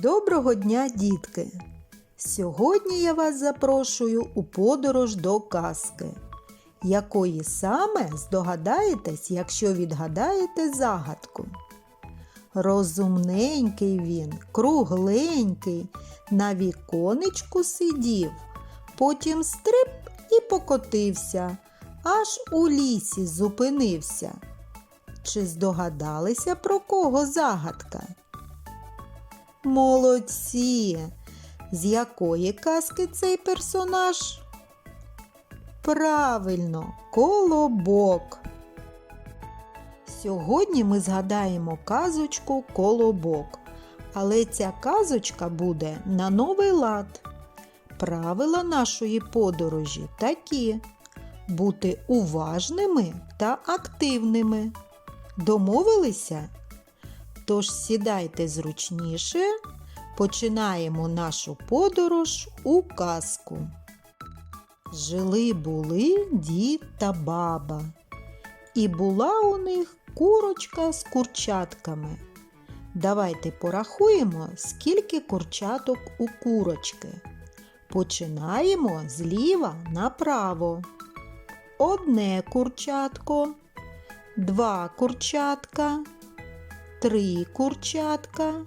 Доброго дня, дітки! Сьогодні я вас запрошую у подорож до казки, якої саме здогадаєтесь, якщо відгадаєте загадку. Розумненький він, кругленький, на віконечку сидів, потім стрип і покотився, аж у лісі зупинився. Чи здогадалися про кого загадка? Молодці! З якої казки цей персонаж? Правильно, колобок. Сьогодні ми згадаємо казочку Колобок. Але ця казочка буде на новий лад. Правила нашої подорожі такі: бути уважними та активними. Домовилися? Тож сідайте зручніше, починаємо нашу подорож у казку. Жили були дід та баба, і була у них курочка з курчатками. Давайте порахуємо, скільки курчаток у курочки. Починаємо зліва направо. Одне курчатко, два курчатка три курчатка,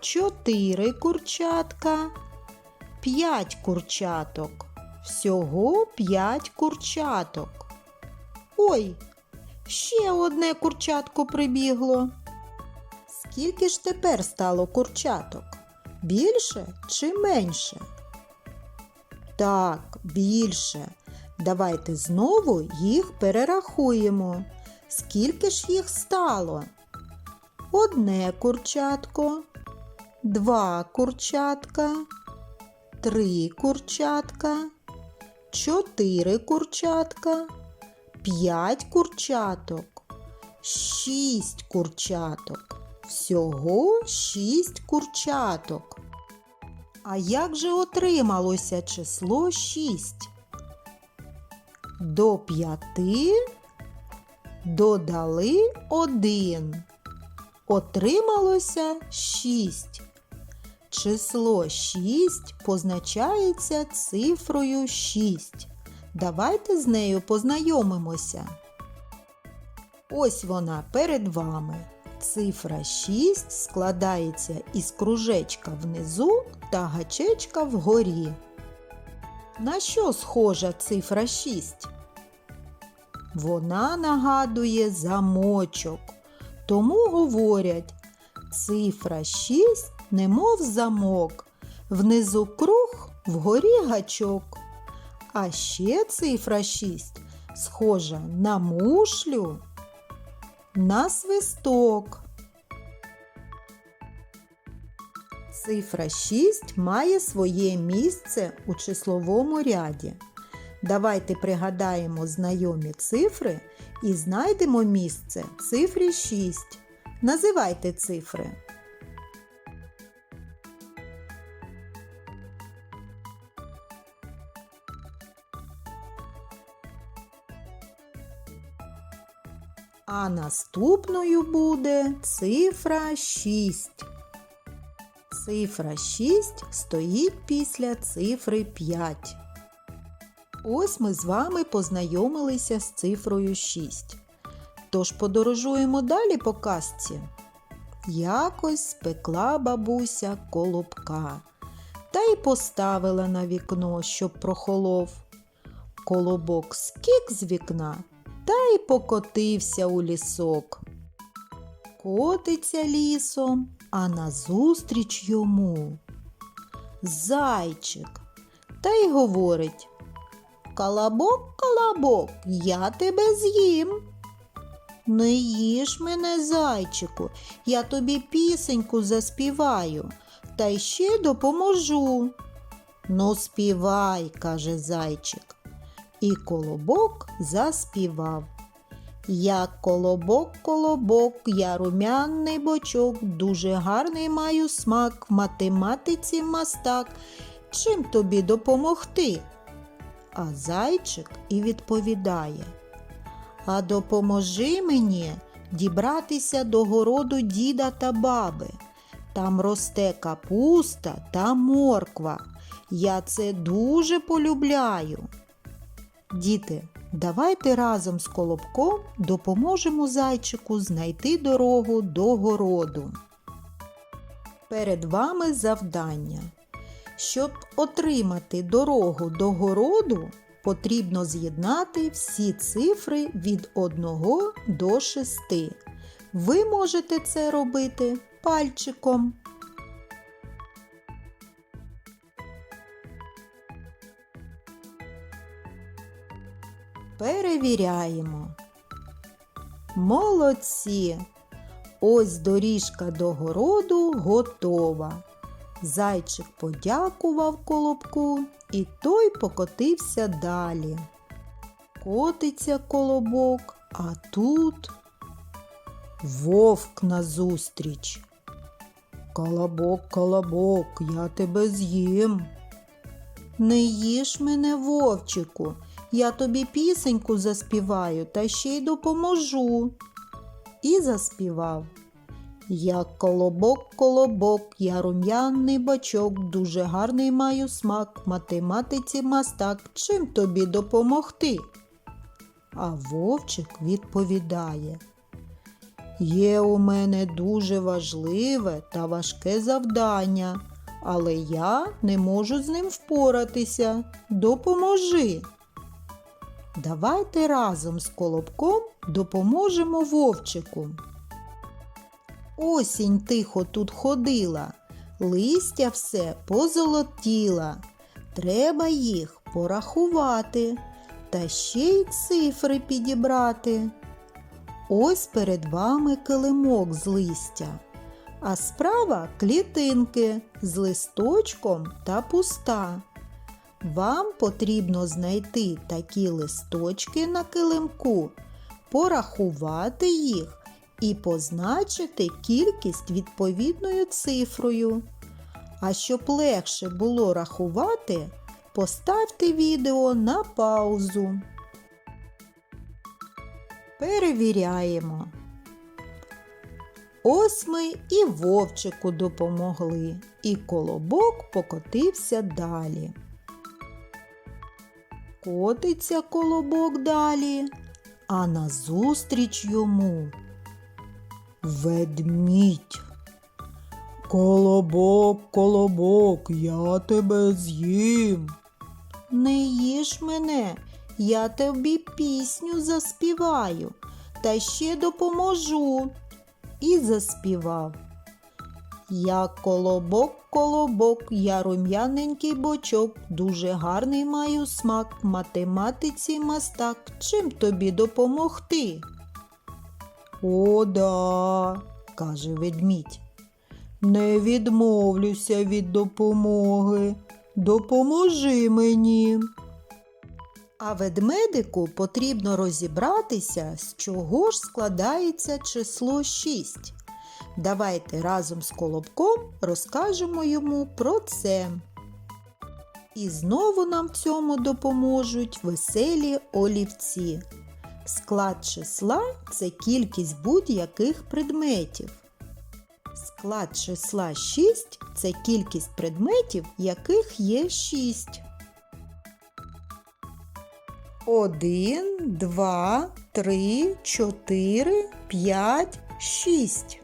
чотири курчатка, п'ять курчаток. Всього п'ять курчаток. Ой, ще одне курчатко прибігло. Скільки ж тепер стало курчаток? Більше чи менше? Так, більше. Давайте знову їх перерахуємо. Скільки ж їх стало? Одне курчатко, два курчатка, три курчатка, чотири курчатка, п'ять курчаток, шість курчаток. Всього шість курчаток. А як же отрималося число шість? До п'яти додали один. Отрималося 6. Число 6 позначається цифрою 6. Давайте з нею познайомимося. Ось вона перед вами. Цифра 6 складається із кружечка внизу та гачечка вгорі. На що схожа цифра 6? Вона нагадує замочок. Тому говорять, цифра 6 немов замок, внизу круг, вгорі гачок. А ще цифра 6 схожа на мушлю, на свисток. Цифра 6 має своє місце у числовому ряді. Давайте пригадаємо знайомі цифри і знайдемо місце цифрі 6. Називайте цифри. А наступною буде цифра 6. Цифра 6 стоїть після цифри 5. Ось ми з вами познайомилися з цифрою 6. Тож подорожуємо далі по казці. Якось спекла бабуся колобка та й поставила на вікно, щоб прохолов. Колобок скік з вікна та й покотився у лісок. Котиться лісом, а назустріч йому. Зайчик та й говорить Колобок, колобок, я тебе з'їм. Не їж мене, зайчику, я тобі пісеньку заспіваю та ще допоможу. Ну, співай, каже зайчик. І колобок заспівав. Я колобок, колобок, я румяний бочок, дуже гарний маю смак, в математиці мастак. Чим тобі допомогти? А зайчик і відповідає А допоможи мені дібратися до городу діда та баби. Там росте капуста та морква. Я це дуже полюбляю. Діти, давайте разом з колобком допоможемо зайчику знайти дорогу до городу. Перед вами завдання. Щоб отримати дорогу до городу, потрібно з'єднати всі цифри від 1 до 6. Ви можете це робити пальчиком. Перевіряємо. Молодці! Ось доріжка до городу готова. Зайчик подякував колобку, і той покотився далі. Котиться колобок, а тут вовк назустріч. Колобок, колобок, я тебе з'їм. Не їж мене, вовчику, я тобі пісеньку заспіваю та ще й допоможу. І заспівав. Я колобок, колобок, я рум'яний бачок, дуже гарний маю смак, математиці мастак, чим тобі допомогти? А вовчик відповідає. Є у мене дуже важливе та важке завдання, але я не можу з ним впоратися. Допоможи. Давайте разом з колобком допоможемо вовчику. Осінь тихо тут ходила, листя все позолотіла. Треба їх порахувати та ще й цифри підібрати. Ось перед вами килимок з листя, а справа клітинки з листочком та пуста. Вам потрібно знайти такі листочки на килимку, порахувати їх і позначити кількість відповідною цифрою. А щоб легше було рахувати, поставте відео на паузу. Перевіряємо. Ось ми і вовчику допомогли, і колобок покотився далі. Котиться колобок далі, а назустріч йому ведмідь. Колобок, колобок, я тебе з'їм. Не їж мене, я тобі пісню заспіваю та ще допоможу. І заспівав. Я колобок, колобок, я рум'яненький бочок, дуже гарний маю смак, математиці мастак, чим тобі допомогти? О, да, каже ведмідь. Не відмовлюся від допомоги. Допоможи мені. А ведмедику потрібно розібратися, з чого ж складається число 6. Давайте разом з колобком розкажемо йому про це. І знову нам в цьому допоможуть веселі олівці. Склад числа це кількість будь-яких предметів. Склад числа 6 це кількість предметів, яких є 6. 1, 2, 3, 4, 5, 6.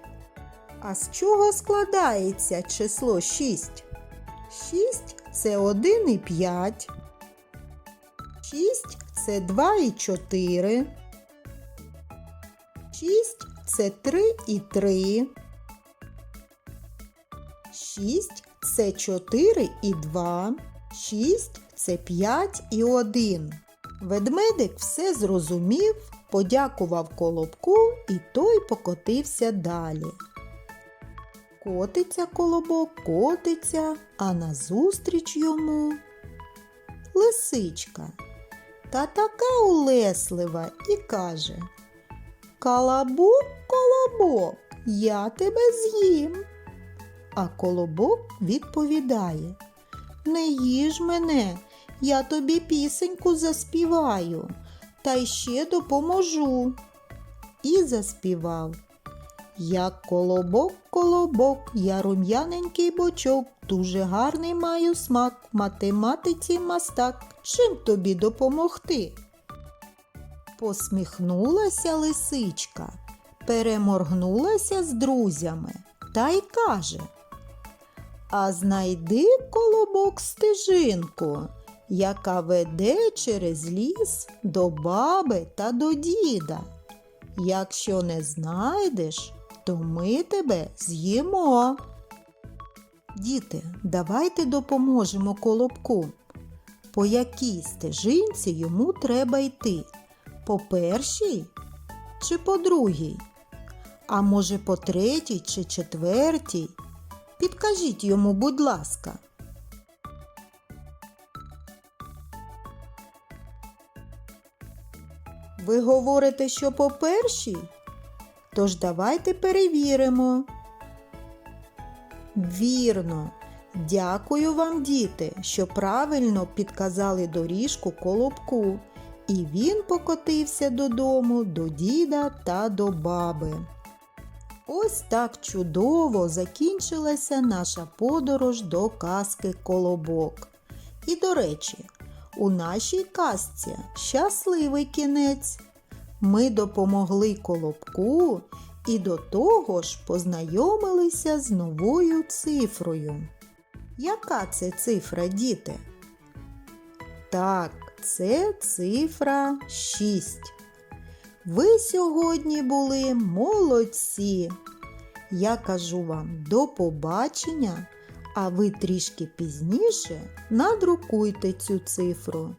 А з чого складається число 6? 6 це 1 і 5. 6 це 2 і 4. 6 це 3 і 3. 6 це 4 і 2. 6 це 5 і 1. Ведмедик все зрозумів, подякував колобку і той покотився далі. Котиться колобок, котиться, а назустріч йому лисичка. Та така улеслива і каже Колобок, колобок, я тебе з'їм. А колобок відповідає Не їж мене, я тобі пісеньку заспіваю, та й ще допоможу. І заспівав. Як колобок, колобок, я рум'яненький бочок, дуже гарний маю смак, математиці мастак. Чим тобі допомогти? Посміхнулася лисичка, переморгнулася з друзями та й каже А знайди колобок стежинку, яка веде через ліс до баби та до діда. Якщо не знайдеш, то ми тебе з'їмо. Діти, давайте допоможемо колобку. По якій стежинці йому треба йти? По першій чи по другій? А може по третій чи четвертій? Підкажіть йому, будь ласка. Ви говорите, що по першій? Тож давайте перевіримо. Вірно. Дякую вам, діти, що правильно підказали доріжку колобку, і він покотився додому до діда та до баби. Ось так чудово закінчилася наша подорож до казки Колобок. І, до речі, у нашій казці щасливий кінець. Ми допомогли Колобку і до того ж познайомилися з новою цифрою. Яка це цифра, діти? Так, це цифра 6. Ви сьогодні були молодці. Я кажу вам до побачення, а ви трішки пізніше надрукуйте цю цифру.